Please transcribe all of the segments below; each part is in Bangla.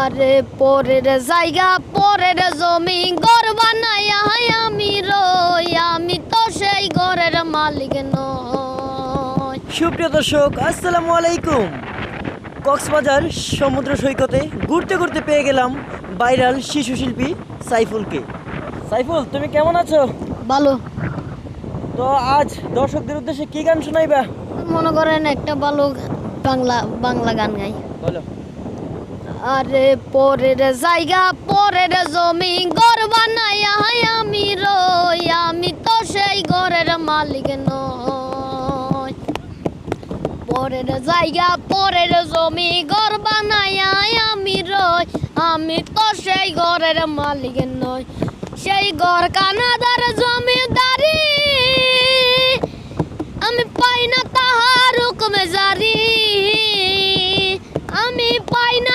আরে পরের জায়গা পরের জমি ঘর বানাইয়া আমি রই আমি তো সেই ঘরের মালিক নই। সুপ্রিয় দর্শক আসসালামু আলাইকুম। কক্সবাজার সমুদ্র সৈকতে ঘুরতে ঘুরতে পেয়ে গেলাম ভাইরাল শিশু শিল্পী সাইফুলকে। সাইফুল তুমি কেমন আছো? ভালো। তো আজ দর্শকদের উদ্দেশ্যে কি গান শোনাইবা? মনে করেন একটা ভালো বাংলা বাংলা গান গাই। বলো। আরে পরের জায়গা, পরের জমি, ঘর বানাইয়া আমি রই, আমি তো সেই ঘরের মালিক নই। পরের জায়গা, পরের জমি, ঘর বানাইয়া আমি রই, আমি তো সেই ঘরের মালিক নই। সেই ঘর কানাদার জমিদারি, আমি পাই না তাহার হুকুমে জারি। আমি পাই না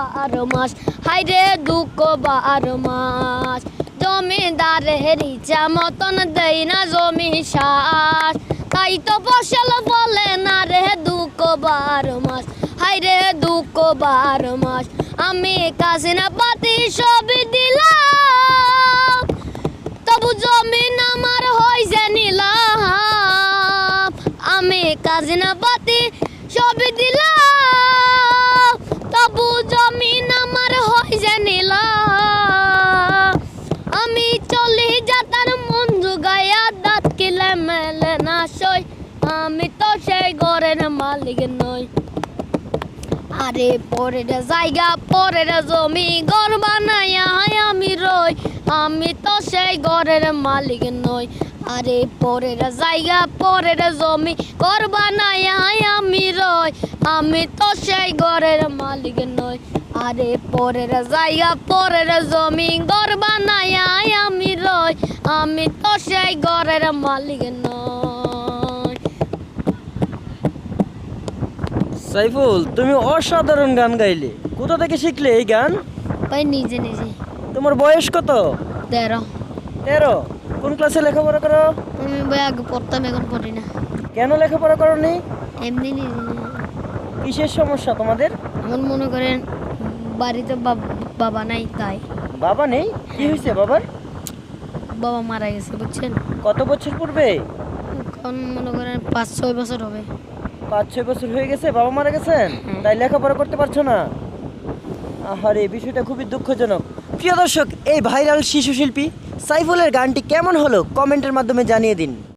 বারো মাস। হাই রে দুঃখ বারো মাস। জমিদারের ইচ্ছা মতন দেই না জমি সার। তাই তো ফসল বলে না রে দুঃখ বারো মাস। হাই রে দুঃখ বারো মাস। আমি কাসিনা পাতি সবই দিলাম। তবু জমিন আমার হয়েছে নিলাম। আমি কাজিনা পাতি সবই দিলাম তবু জমিন আমার হয়েছে নিলাম আমি চলি যাতার মন জুগাইয়া দাঁত কিলে মেলে না সই। আমি তো সেই ঘরের মালিক নই। আরে পরের জায়গা, পরের জমি ঘর বানাইয়া আমি রই। আমি তো সেই ঘরের মালিক নই। আরে পরের জায়গা, পরের জমি ঘর বানাইয়া আমি রই। আমি তো সেই ঘরের মালিক নই। আরে পরের জায়গা পরের জমি ঘর বানাইয়া আমি রই। আমি তো সেই ঘরের মালিক নই। সাইফুল তুমি অসাধারণ গান গাইলে। কোথা থেকে শিখলে এই গান? ভাই নিজে নিজে। তোমার বয়স কত? তেরো। তেরো? কোন ক্লাসে লেখাপড়া করো? আমি ভাই আগে পড়তাম এখন পড়ি না। কেন লেখাপড়া করনি? এমনি নিজে। কিসের সমস্যা তোমাদের? এমন মনে করেন বাড়িতে বাব- বাবা নাই তাই। বাবা নেই? কি হয়েছে বাবার? বাবা মারা গেছে বুঝছেন? কত বছর পূর্বে? এখন মনে করেন পাঁচ ছয় বছর হবে। পাঁচ ছয় বছর হয়ে গেছে বাবা মারা গেছেন? তাই লেখাপড়া করতে পারছ না? আহারে বিষয়টা খুবই দুঃখজনক। প্রিয় দর্শক এই ভাইরাল শিশু শিল্পী সাইফুলের গানটি কেমন হলো কমেন্টের মাধ্যমে জানিয়ে দিন।